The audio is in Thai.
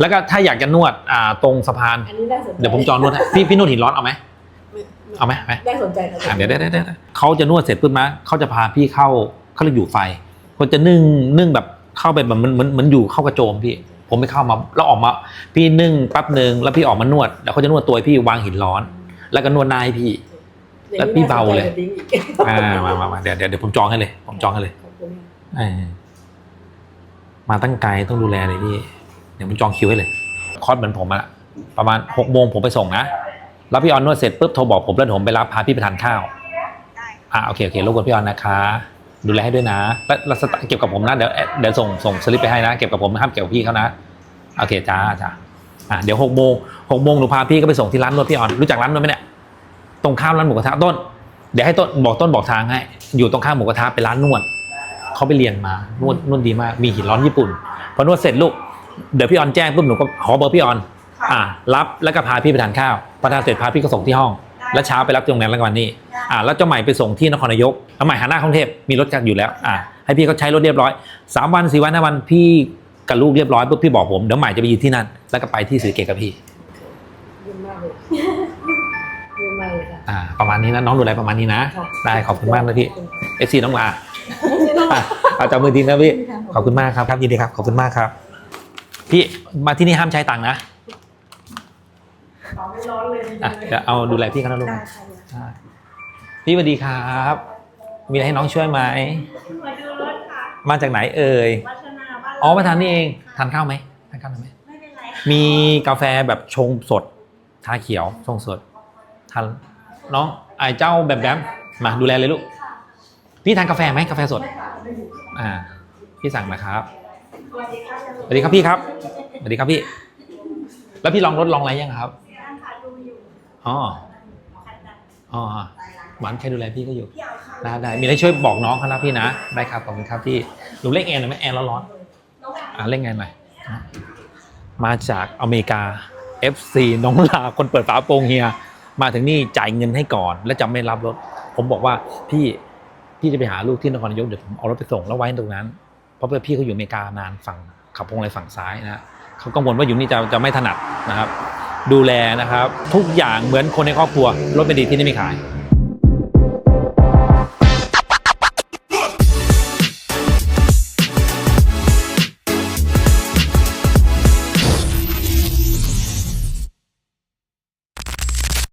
แล้วก็ถ้าอยากจะนวดอ่าตรงสะพาน อันนี้ได้สนใจเดี๋ยวผมจองนวดให้พี่พี่นวดหินร้อนเอาไหมไม่เอาไหมเอาไหมได้สนใจครับอะเดี๋ยวเดี๋ยวเดี๋ยวเดี๋ยวเขาจะนวดเสร็จปุ๊บนะเขาจะพาพี่เข้าเขาเรียกอยู่ไฟเขาจะนึ่งนึ่งแบบเข้าไปแบบเหมันเหมือนเหมือนอยู่เข้ากระโจมพี่ ผมไม่เข้ามาแล้วออกมา พี่นึ่งแป๊บหนึ่งแล้วพี่ออกมานวด แล้วเขาจะนวดตัวให้พี่วางหินร้อน แล้วก็นวดหน้าให้พี่แล้วพี่เบาเลยอย่างนี้น่สนใจกว่าอ่ามามามาเดี๋ยวเดี๋ยวเดี๋ยวผมจองให้เลย ผมจองให้เลยขอบคุณเออมาตั้งไกลต้องดูแลเลยพี่ เดี๋ยวผมจองคิวให้เลย คอร์สเหมือนผมอะประมาณหกโมงผมไปส่งนะแล้วพี่ออนนวดเสร็จปุ๊บโทรบอกผมแล้วเดี๋ยวผมไปรับพาพี่ไปทานข้าวอ่าโอเคโอเครบกวนพี่ออนนะคะ ดูแลให้ด้วยนะแล้วแล้วสตางค์เก็บกับผมนะเดี๋ยวเดี๋ยวส่งส่งสลิปไปให้นะ เก็บกับผมห้ามเก็บกับพี่เขานะโอเคจ้าจ้าอ่าเดี๋ยวหกโมงหกโมงหนูพาพี่ก็ไปส่งที่ร้านนวดพี่ออนรู้จักร้านนวดไหมเนี่ยตรงข้ามร้านหมูกระทะต้น เดี๋ยวให้ต้นบอกต้นบอกทางให้ อยู่ตรงข้ามหมูกระทะเป็นร้านนวดเขาไปเรียนมานวดนวดดีมากมีหินร้อนญี่ปุ่นพอนวดเสร็จลูก เดี๋ยวพี่ออนแจ้งปุ๊บหนูก็ขอเบอร์พี่ออนอ่า รับแล้วก็พาพี่ไปทานข้าวพอทานเสร็จพาพี่ก็ส่งที่ห้องแล้วเช้าไปรับที่โรงแรมแล้วก็วันนี้อ่าแล้วเจ้าใหม่ไปส่งที่นครนายกเอาใหม่หาหน้ากรุงเทพมีรถกันอยู่แล้ว อ่าให้พี่เขาใช้รถเรียบร้อยสามวันสี่วันห้าวันพี่กับลูกเรียบร้อยปุ๊บพี่บอกผมเดี๋ยวใหม่จะไปยืนที่นั่นแล้วก็ไปที่ศรีสะเกตกับพี่ เยี่ยมมากเลยเยี่ยมมากเลยค่ะ อ่า ประมาณนี้นะน้องดูแลประมาณนี้นะ ค่ะ ได้ขอบคุณมากนะพี่ขอบคุณเอซีน้องลาอะเอาจับมือทีนะพี่ขอบคุณมากครับครับยินดีครับขอบคุณมากครับ พี่มาที่นี่ห้ามใช้ตังค์นะขอไม่ร้อนเลยอะเดี๋ยวเอาดูแลพี่เขานะลูกได้นะค่ะใช่พี่สวัสดีครับ มีอะไรให้น้องช่วยไหมมาดูรถค่ะมาจากไหนเอ่ยวัฒนาบ้านอ๋อมาทานนี่เองทานข้าวไหมทานข้าวหน่อยไหมไม่เป็นไรมีกาแฟแบบชงสดชาเขียวชงสดทานน้องไอ้เจ้าแบบแบบมาดูแลเลยลูกพี่ทานกาแฟไหมกาแฟสด อ่า พี่สั่งนะครับ สวัสดีค่ะสวัสดีครับพี่ครับสวัสดีครับพี่ แล้วพี่ลองรถลองอะไรยังครับร้านค่ะดูอยู่อ๋อคันดันอ๋อหวานใครดูแลพี่ก็อยู่พี่เอาค่ะได้ได้มีอะไรช่วยบอกน้องเขานะพี่นะได้ครับขอบคุณครับพี่หนูเล่นแอร์หน่อยไหมแอร์ร้อนๆอ่าเล่นแอร์หน่อยมาจากอเมริกา FC น้องลาคนเปิดฝาโปรงเฮีย มาถึงนี่จ่ายเงินให้ก่อน แล้วจะไม่รับรถ ผมบอกว่าพี่พี่จะไปหาลูกที่นครนายกเดี๋ยวผมเอารถไปส่งแล้วไว้ตรงนั้น เพราะว่อพี่เขาอยู่อเมริกานานฝั่งขับพวงมาลัยฝั่งซ้ายนะเขากังวลว่าอยู่นี่จะจะไม่ถนัดนะครับ ดูแลนะครับ ทุกอย่างเหมือนคนในครอบครัวรถไม่ดีที่นี่ไม่ขาย